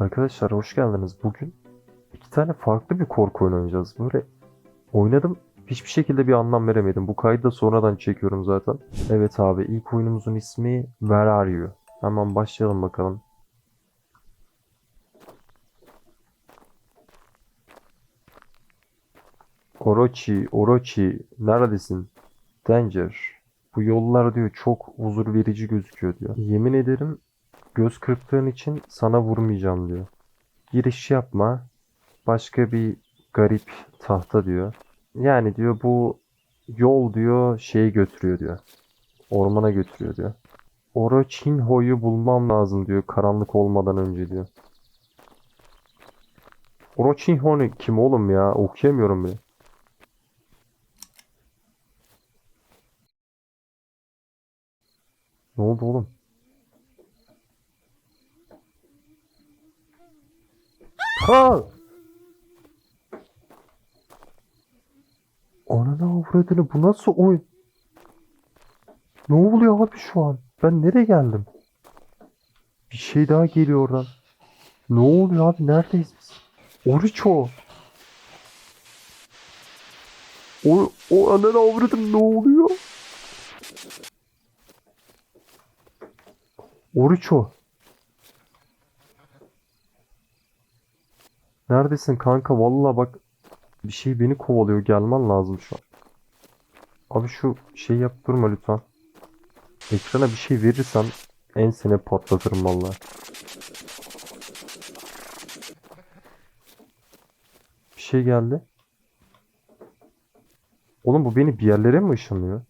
Arkadaşlar hoş geldiniz. Bugün iki tane farklı bir korku oyunu oynayacağız. Böyle oynadım hiçbir şekilde bir anlam veremedim. Bu kaydı da sonradan çekiyorum zaten. Evet abi ilk oyunumuzun ismi Where Are You? Hemen başlayalım bakalım. Orochi, Orochi, neredesin? Danger. Bu yollar diyor çok huzur verici gözüküyor diyor. Yemin ederim göz kırptığın için sana vurmayacağım diyor. Giriş yapma. Başka bir garip tahta diyor. Yani diyor bu yol diyor şeyi götürüyor diyor. Ormana götürüyor diyor. Orochinho'yu bulmam lazım diyor karanlık olmadan önce diyor. Orochinho ne kim oğlum ya? Okuyamıyorum bile. Ne oldu oğlum? Ha! Ananı avradını bu nasıl oyun? Ne oluyor abi şu an? Ben nereye geldim? Bir şey daha geliyor oradan. Ne oluyor abi? Neredeyiz biz? Oriço. O, o ananı avradım ne oluyor? Oriço. Neredesin kanka? Vallahi bak bir şey beni kovalıyor. Gelmen lazım şu an. Abi şu şey yap durma lütfen. Ekrana bir şey verirsen ensene patlatırım vallahi. Bir şey geldi. Oğlum bu beni bir yerlere mi ışınlıyor?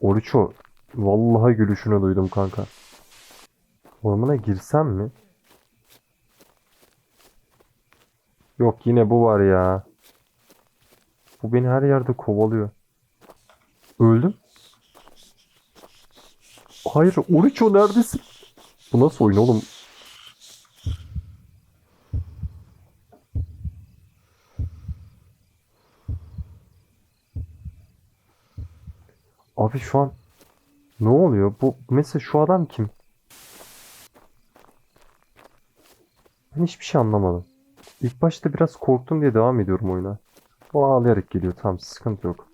Oriço. Vallahi gülüşünü duydum kanka. Ormana girsem mi? Yok yine bu var ya. Bu beni her yerde kovalıyor. Öldüm. Hayır Oriço neredesin? Bu nasıl oyun oğlum? Abi şu an ne oluyor? Bu mesela şu adam kim? Ben hiçbir şey anlamadım. İlk başta biraz korktum diye devam ediyorum oyuna. O ağlayarak geliyor. Tamam sıkıntı yok.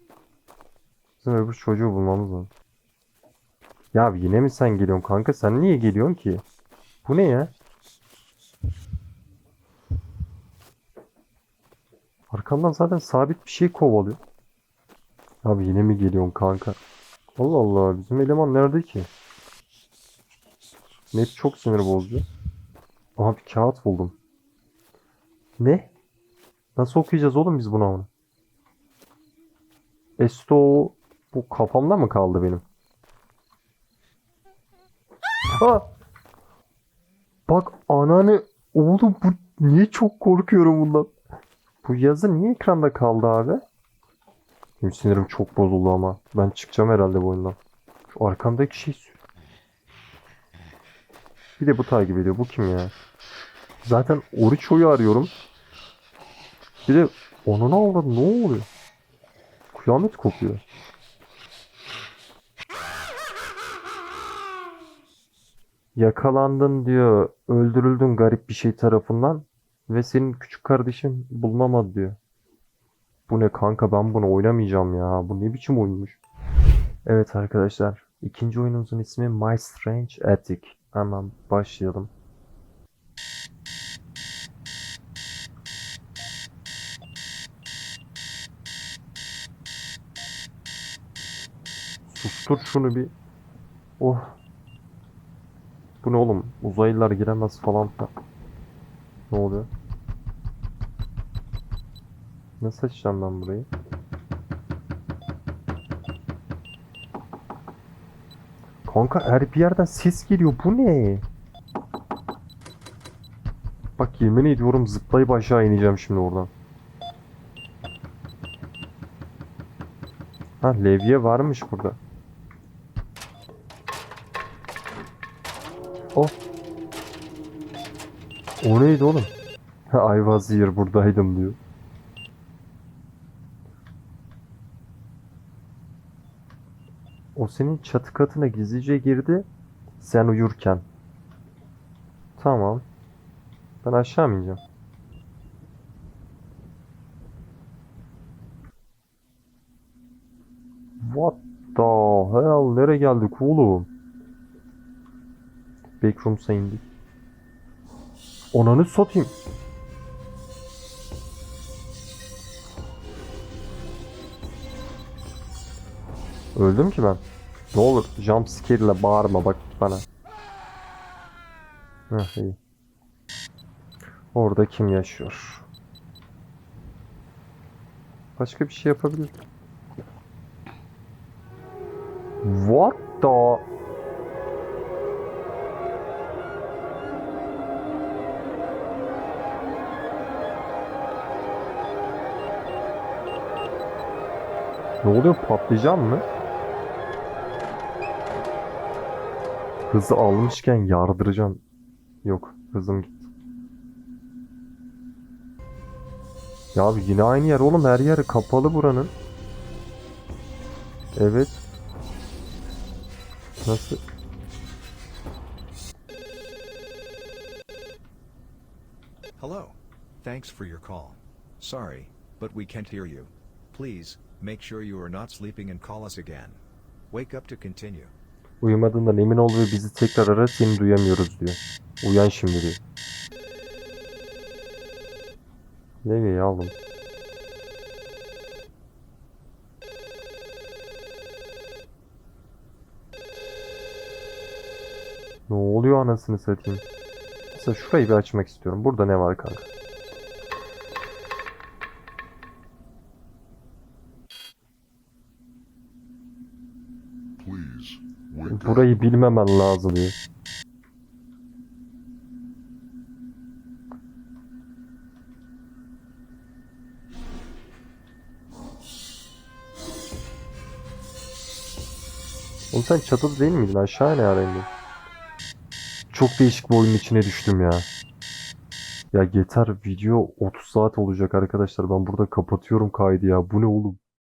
Bizim öbür çocuğu bulmamız lazım. Ya yine mi sen geliyorsun kanka? Sen niye geliyorsun ki? Bu ne ya? Arkamdan zaten sabit bir şey kovalıyor. Abi yine mi geliyorsun kanka? Allah Allah bizim eleman nerede ki? Map çok sinir bozucu. Aha bir kağıt buldum. Ne? Nasıl okuyacağız oğlum biz bunu ama? Esto bu kafamda mı kaldı benim? Ha! Bak ananı oğlum bu niye çok korkuyorum bundan? Bu yazı niye ekranda kaldı abi? Benim sinirim çok bozuldu ama. Ben çıkacağım herhalde bu oyundan. Şu arkamdaki şey Bir de bu takip ediyor. Bu kim ya? Zaten Oriço'yu arıyorum. Bir de onun avradı ne oluyor? Kıyamet kopuyor. Yakalandın diyor. Öldürüldün garip bir şey tarafından. Ve senin küçük kardeşin bulunamadı diyor. Bu ne kanka ben bunu oynamayacağım ya. Bu ne biçim oyunmuş. Evet arkadaşlar. ikinci oyunumuzun ismi My Strange Attic. Hemen başlayalım. Sustur şunu bir. Oh. Bu ne oğlum? Uzaylılar giremez falan. Ne oluyor? Nasıl açacağım ben burayı? Kanka her bir yerden ses geliyor. Bu ne? Bak yemin ediyorum zıplayıp aşağı ineceğim şimdi oradan. Ha levye varmış burada. Oh. O neydi oğlum? I was here buradaydım diyor. O senin çatı katına gizlice girdi. Sen uyurken. Tamam. Ben aşağı mı ineceğim? What the hell? Nereye geldik oğlum? Backrooms'a indik. Onanı satayım. Öldüm ki ben. Ne olur jump scare ile bağırma bak bana. Heh iyi. Orada kim yaşıyor? Başka bir şey yapabilir. What the? Ne oluyor? Patlayacağım mı? Hızı almışken yardıracağım. Yok, hızım gitti. Ya abi yine aynı yer oğlum her yer kapalı buranın. Evet. Nasıl? Hello. Thanks for your call. Sorry, but we can't hear you. Please, make sure you are not sleeping and call us again. Wake up to continue. Uyumadığından emin ol ve bizi tekrar ara seni duyamıyoruz diyor. Uyan şimdi diyor. Levi'yi aldım. Ne oluyor anasını satayım? Mesela şurayı bir açmak istiyorum. Burada ne var kanka? Burayı bilmemen lazım diyor. Oğlum sen çatıda değil miydin? Aşağı ne ara? Çok değişik bir oyunun içine düştüm ya. Ya yeter video 30 saat olacak arkadaşlar. Ben burada kapatıyorum kaydı ya. Bu ne oğlum?